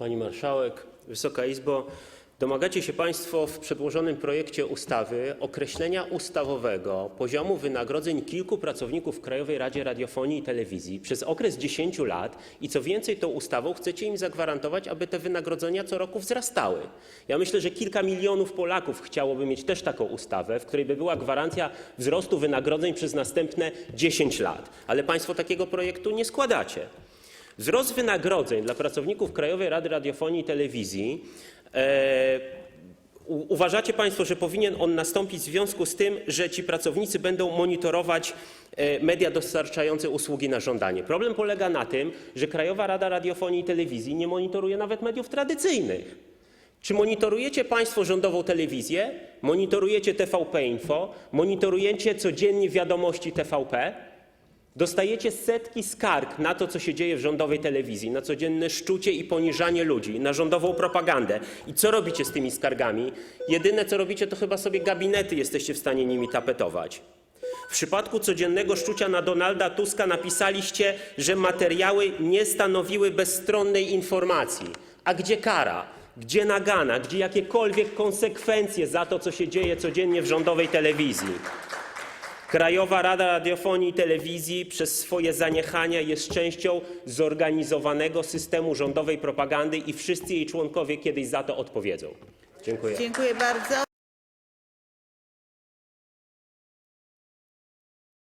Pani Marszałek, Wysoka Izbo, domagacie się Państwo w przedłożonym projekcie ustawy określenia ustawowego poziomu wynagrodzeń kilku pracowników w Krajowej Radzie Radiofonii i Telewizji przez okres 10 lat i co więcej, tą ustawą chcecie im zagwarantować, aby te wynagrodzenia co roku wzrastały. Ja myślę, że kilka milionów Polaków chciałoby mieć też taką ustawę, w której by była gwarancja wzrostu wynagrodzeń przez następne 10 lat, ale Państwo takiego projektu nie składacie. Wzrost wynagrodzeń dla pracowników Krajowej Rady Radiofonii i Telewizji e, uważacie Państwo, że powinien on nastąpić w związku z tym, że ci pracownicy będą monitorować e, media dostarczające usługi na żądanie. Problem polega na tym, że Krajowa Rada Radiofonii i Telewizji nie monitoruje nawet mediów tradycyjnych. Czy monitorujecie Państwo rządową telewizję? Monitorujecie TVP Info? Monitorujecie codziennie wiadomości TVP? Dostajecie setki skarg na to, co się dzieje w rządowej telewizji, na codzienne szczucie i poniżanie ludzi, na rządową propagandę. I co robicie z tymi skargami? Jedyne, co robicie, to chyba sobie gabinety jesteście w stanie nimi tapetować. W przypadku codziennego szczucia na Donalda Tuska napisaliście, że materiały nie stanowiły bezstronnej informacji. A gdzie kara? Gdzie nagana? Gdzie jakiekolwiek konsekwencje za to, co się dzieje codziennie w rządowej telewizji? Krajowa Rada Radiofonii i Telewizji przez swoje zaniechania jest częścią zorganizowanego systemu rządowej propagandy i wszyscy jej członkowie kiedyś za to odpowiedzą. Dziękuję.